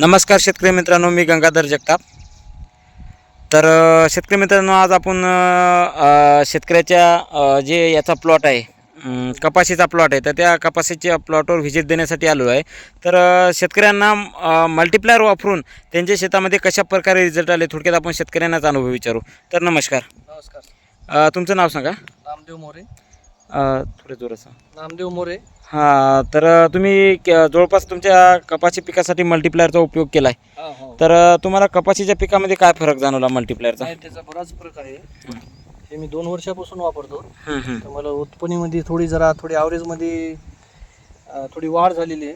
नमस्कार शेतकरी मित्रांनो मी गंगाधर जगताप. तर शेतकरी मित्रांनो आज आपण शेतकऱ्याच्या जे याचा प्लॉट आहे कपाशीचा प्लॉट आहे तर त्या कपाशीच्या प्लॉटवर व्हिजिट देण्यासाठी आलो आहे. तर शेतकऱ्यांना मल्टिप्लायर वापरून त्यांच्या शेतामध्ये कशा प्रकारे रिझल्ट आले थोडक्यात आपण शेतकऱ्यांनाच अनुभव विचारू. तर नमस्कार. नमस्कार. तुमचं नाव सांगा. नामदेव मोरे. थोडे सांगा नामदेव मोरे. हां तर तुम्ही क- जवळपास तुमच्या कपाशी पिकासाठी मल्टिप्लायरचा उपयोग केला आहे हा हो. तर तुम्हाला कपाशीच्या पिकामध्ये काय फरक जाणवला मल्टिप्लायरचा नाही त्याचा बराच फरक आहे. हे मी दोन वर्षापासून वापरतो. हम्म, हम्म. तर मला उत्पन्नीमध्ये थोडी जरा थोडी ॲव्हरेजमध्ये थोडी वाढ झालेली आहे.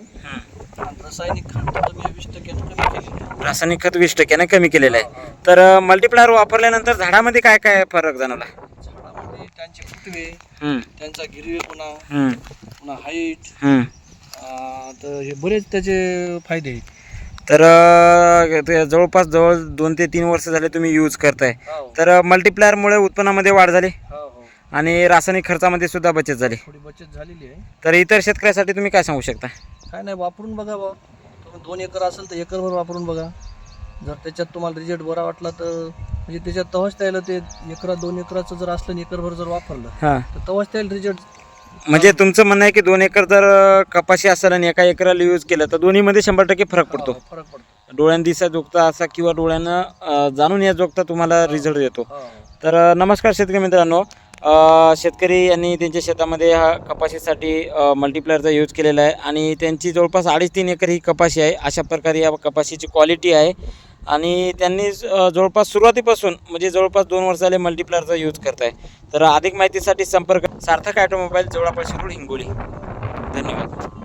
आणि रासायनिक खत तर मी वीस टक्क्यानं कमी केलेली आहे. रासायनिक खत वीस टक्क्याने कमी केलेलं आहे. तर मल्टिप्लायर वापरल्यानंतर झाडामध्ये काय काय फरक जाणवला? झाडामध्ये त्यांचे फुटवे त्यांचा गिरवेपणा पुन्हा हाईट. तर हे बरेच त्याचे फायदे आहेत. तर अ, ते जवळपास जवळ दोन ते तीन वर्ष झाले तुम्ही यूज करताय. हो. तर मल्टिप्लायरमुळे उत्पन्नामध्ये वाढ झाली. हो हो. आणि रासायनिक खर्चामध्ये सुद्धा बचत झाली. थोडी बचत झालेली आहे. तर इतर शेतकऱ्यासाठी तुम्ही काय सांगू शकता? काय नाही वापरून बघा बा तुम्ही दोन एकर असेल तर एकरभर वापरून बघा. जर त्याच्यात तुम्हाला रिझल्ट बरा वाटला तर म्हणजे त्याच्यात तवाच त्याला ते एकरा दोन एकराचं जर असलं आणि एकरभर जर वापरलं हां. तर तवाच त्याला रिझल्ट म्हणजे तुमचं म्हणणं आहे की दोन एकर जर कपाशी असेल आणि एका एकराला यूज केलं तर दोन्हीमध्ये शंभर टक्के फरक पडतो. फरक पडतो. डोळ्यानं दिसा जोगता असा किंवा डोळ्यानं अ, जाणून या जोगता तुम्हाला रिझल्ट हो. तर अ, नमस्कार शेतकरी मित्रांनो. अ, शेतकरी यांनी त्यांच्या शेतामध्ये हा कपाशीसाठी मल्टिप्लायरचा यूज केलेला आहे. आणि त्यांची जवळपास अडीच तीन एकर ही कपाशी आहे. अशा प्रकारे या कपाशीची क्वालिटी आहे. आणि त्यांनी जवळपास सुरुवातीपासून म्हणजे जवळपास दोन वर्ष झाले मल्टिप्लायरचा यूज करत आहे तर अधिक माहितीसाठी संपर्क सार्थक ॲटोमोबाईल जवळपास शिरूड हिंगोली. धन्यवाद.